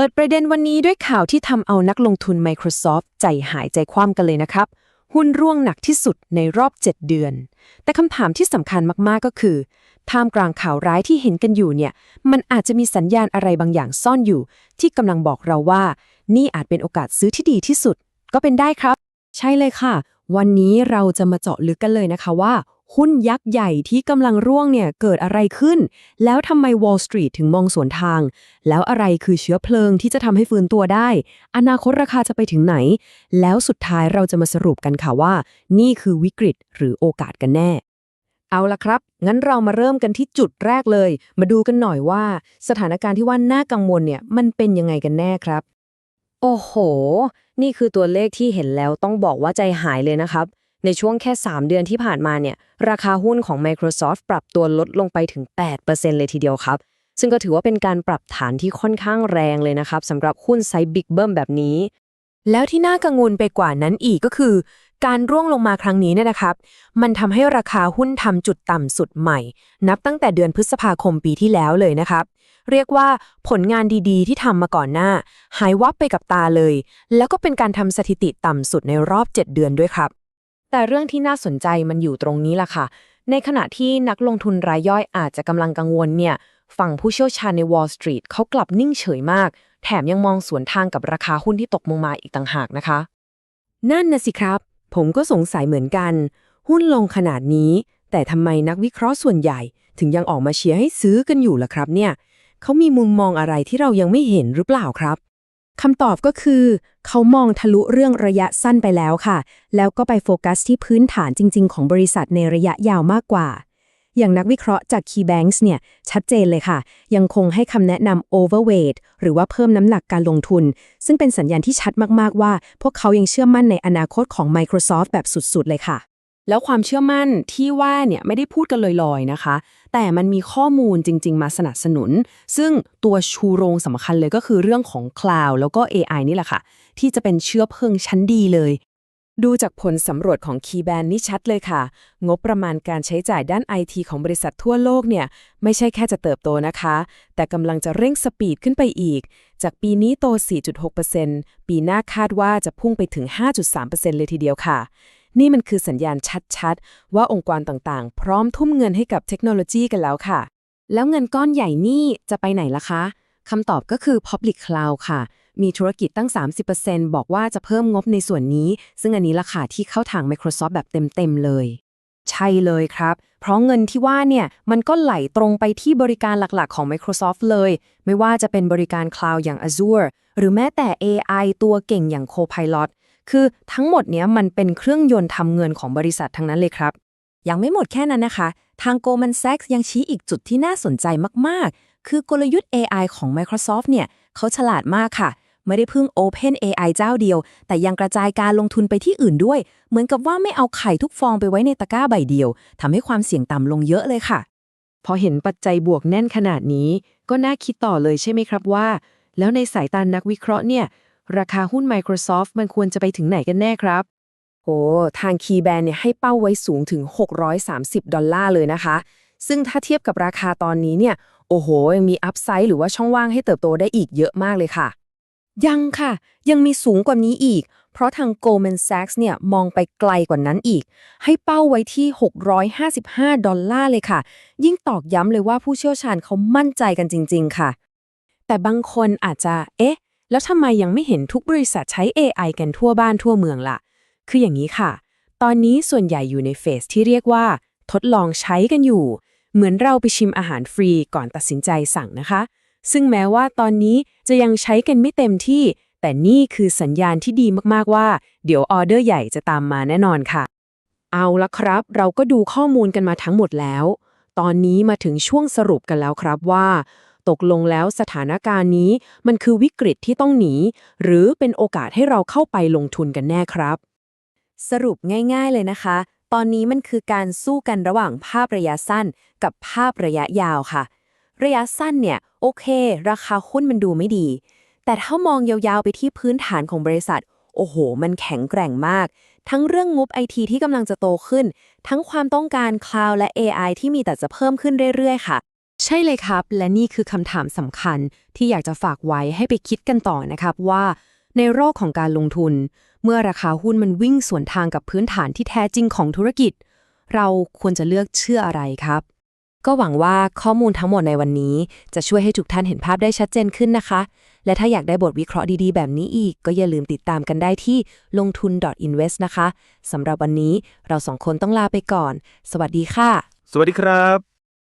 เปิดประเด็นวันนี้ด้วยข่าวที่ทำเอานักลงทุน Microsoft ใจหายใจคว่ำกันเลยนะครับ หุ้นร่วงหนักที่สุดในรอบ 7 เดือน แต่คำถามที่สำคัญมากๆก็คือ ท่ามกลางข่าวร้ายที่เห็นกันอยู่เนี่ย มันอาจจะมีสัญญาณอะไรบางอย่างซ่อนอยู่ ที่กำลังบอกเราว่า นี่อาจเป็นโอกาสซื้อที่ดีที่สุด ก็เป็นได้ครับ ใช่เลยค่ะ วันนี้เราจะมาเจาะลึกกันเลยนะคะว่า หุ้นยักษ์ใหญ่ที่กำลังร่วงเนี่ยเกิดอะไรขึ้น แล้วทำไม Wall Street ถึงมองสวนทาง แล้วอะไรคือเชื้อเพลิงที่จะทำให้ฟื้นตัวได้ อนาคตราคาจะไปถึงไหน แล้วสุดท้ายเราจะมาสรุปกันค่ะว่า นี่คือวิกฤตหรือโอกาสกันแน่ เอาละครับ งั้นเรามาเริ่มกันที่จุดแรกเลย มาดูกันหน่อยว่า สถานการณ์ที่ว่าน่ากังวลเนี่ยมันเป็นยังไงกันแน่ครับ โอ้โห นี่คือตัวเลขที่เห็นแล้วต้องบอกว่าใจหายเลยนะครับ ในช่วงแค่ 3 เดือนที่ผ่านมาเนี่ยราคาหุ้นของ Microsoft ปรับตัวลดลงไปถึง 8%เลยทีเดียวครับ ซึ่งก็ถือว่าเป็นการปรับฐานที่ค่อนข้างแรงเลยนะครับสำหรับหุ้นไซส์บิ๊กเบิ้มแบบนี้ แล้วที่น่ากังวลไปกว่านั้นอีกก็คือ การร่วงลงมาครั้งนี้เนี่ยนะครับ มันทำให้ราคาหุ้นทำจุดต่ำสุดใหม่ นับตั้งแต่เดือนพฤษภาคมปีที่แล้วเลยนะครับเรียกว่าผลงานดีๆ ที่ทำมาก่อนหน้า หายวับไปกับตาเลย แล้วก็เป็นการทำสถิติต่ำสุดในรอบ 7 เดือนด้วยครับ แต่เรื่องที่น่าสนใจมันอยู่ตรงนี้ล่ะค่ะ ในขณะที่นักลงทุนรายย่อยอาจจะกำลังกังวลเนี่ย ฝั่งผู้เชี่ยวชาญใน Wall Street เขากลับนิ่งเฉยมาก แถมยังมองสวนทางกับราคาหุ้นที่ตกลงมาอีกต่างหากนะคะ นั่นนะสิครับ ผมก็สงสัยเหมือนกัน หุ้นลงขนาดนี้ แต่ทำไมนักวิเคราะห์ส่วนใหญ่ ถึงยังออกมาเชียร์ให้ซื้อกันอยู่ล่ะครับเนี่ยเขามีมุมมองอะไรที่เรายังไม่เห็นหรือเปล่าครับ คำตอบก็คือ เขามองทะลุเรื่องระยะสั้นไปแล้วค่ะ แล้วก็ไปโฟกัสที่พื้นฐานจริง ๆ ของบริษัทในระยะยาวมากกว่า อย่างนักวิเคราะห์จาก KeyBanks เนี่ย ชัดเจนเลยค่ะ ยังคงให้คำแนะนำ overweight หรือว่าเพิ่มน้ำหนักการลงทุน ซึ่งเป็นสัญญาณที่ชัดมากๆว่า พวกเขายังเชื่อมั่นในอนาคตของ Microsoft แบบสุดๆ เลยค่ะ แล้วความเชื่อมั่นที่ว่าเนี่ยไม่ได้พูดกันลอยๆนะคะ แต่มันมีข้อมูลจริง ๆ มาสนับสนุน ซึ่งตัวชูโรงสำคัญเลยก็คือเรื่องของ Cloud แล้วก็ AI นี่แหละค่ะ ที่จะเป็นเชื้อเพลิงชั้นดีเลย ดูจากผลสำรวจของ KeyBank นี่ชัดเลยค่ะ งบประมาณการใช้จ่ายด้าน IT ของบริษัททั่วโลกเนี่ย ไม่ใช่แค่จะเติบโตนะคะ แต่กำลังจะเร่งสปีดขึ้นไปอีก จากปีนี้โต 4.6%ปีหน้าคาดว่าจะพุ่งไปถึง 5.3%เลยทีเดียวค่ะ นี่มันคือสัญญาณชัดๆ ว่าองค์กรต่างๆ พร้อมทุ่มเงินให้กับเทคโนโลยีกันแล้วค่ะ แล้วเงินก้อนใหญ่นี่จะไปไหนล่ะคะคำตอบก็คือ Public Cloud ค่ะ มีธุรกิจตั้ง 30%บอกว่าจะเพิ่มงบในส่วนนี้ ซึ่งอันนี้ราคาที่เข้าทาง Microsoft แบบเต็ม ๆ เลย ใช่เลยครับ เพราะเงินที่ว่าเนี่ย มันก็ไหลตรงไปที่บริการหลักๆ ของ Microsoft เลย ไม่ว่าจะเป็นบริการ Cloud อย่าง Azure หรือแม้แต่ AI ตัวเก่งอย่าง Copilot คือทั้งหมดเนี้ยมันเป็นเครื่องยนต์ทำเงินของบริษัททั้งนั้นเลยครับ ยังไม่หมดแค่นั้นนะคะ ทาง Goldman Sachs ยังชี้อีกจุดที่น่าสนใจมากๆ คือกลยุทธ์ AI ของ Microsoft เนี่ยเขาฉลาดมากค่ะ ไม่ได้พึ่ง Open AI เจ้าเดียว แต่ยังกระจายการลงทุนไปที่อื่นด้วย เหมือนกับว่าไม่เอาไข่ทุกฟองไปไว้ในตะกร้าใบเดียวทำให้ความเสี่ยงต่ำลงเยอะเลยค่ะ พอเห็นปัจจัยบวกแน่นขนาดนี้ ก็น่าคิดต่อเลยใช่ไหมครับว่า แล้วในสายตานักวิเคราะห์เนี่ย ราคาหุ้น Microsoft มันควรจะไปถึงไหนกันแน่ครับ โอ้ ทาง KeyBank เนี่ยให้เป้าไว้สูงถึง 630 ดอลลาร์เลยนะคะ ซึ่งถ้าเทียบกับราคาตอนนี้เนี่ย โอ้โห ยังมีอัพไซด์หรือว่าช่องว่างให้เติบโตได้อีกเยอะมากเลยค่ะ ยังค่ะ ยังมีสูงกว่านี้อีก เพราะทาง Goldman Sachs เนี่ยมองไปไกลกว่านั้นอีก ให้เป้าไว้ที่ 655 ดอลลาร์เลยค่ะ ยิ่งตอกย้ำเลยว่าผู้เชี่ยวชาญเขามั่นใจกันจริง ๆ ค่ะ แต่บางคนอาจจะ เอ๊ะ แล้วทำไมยังไม่เห็นทุกบริษัทใช้ AI กันทั่วบ้านทั่วเมืองล่ะ คืออย่างนี้ค่ะ ตอนนี้ส่วนใหญ่อยู่ในเฟสที่เรียกว่า ทดลองใช้กันอยู่ เหมือนเราไปชิมอาหารฟรีก่อนตัดสินใจสั่งนะคะ ซึ่งแม้ว่าตอนนี้จะยังใช้กันไม่เต็มที่ แต่นี่คือสัญญาณที่ดีมากๆว่า เดี๋ยวออเดอร์ใหญ่จะตามมาแน่นอนค่ะ เอาละครับ เราก็ดูข้อมูลกันมาทั้งหมดแล้ว ตอนนี้มาถึงช่วงสรุปกันแล้วครับว่า ตกลงแล้วสถานการณ์นี้มันคือวิกฤตที่ต้องหนี หรือเป็นโอกาสให้เราเข้าไปลงทุนกันแน่ครับ สรุปง่ายๆเลยนะคะ ตอนนี้มันคือการสู้กันระหว่างภาพระยะสั้น กับภาพระยะยาวค่ะ ระยะสั้นเนี่ยโอเค ราคาหุ้นมันดูไม่ดี แต่ถ้ามองยาวๆไปที่พื้นฐานของบริษัทโอ้โห มันแข็งแกร่งมาก ทั้งเรื่องงบไอทีที่กำลังจะโตขึ้น ทั้งความต้องการคลาวด์และ AI ที่มีแต่จะเพิ่มขึ้นเรื่อยๆ ค่ะ ใช่เลยครับ และนี่คือคำถามสำคัญที่อยากจะฝากไว้ให้ไปคิดกันต่อนะครับว่า ในโลกของการลงทุน เมื่อราคาหุ้นมันวิ่งสวนทางกับพื้นฐานที่แท้จริงของธุรกิจ เราควรจะเลือกเชื่ออะไรครับ ก็หวังว่าข้อมูลทั้งหมดในวันนี้ จะช่วยให้ทุกท่านเห็นภาพได้ชัดเจนขึ้นนะคะ และถ้าอยากได้บทวิเคราะห์ดีๆ แบบนี้อีก ก็อย่าลืมติดตามกันได้ที่ลงทุน .invest นะคะสำหรับวันนี้เราสองคนต้องลาไปก่อน สวัสดีค่ะ สวัสดีครับ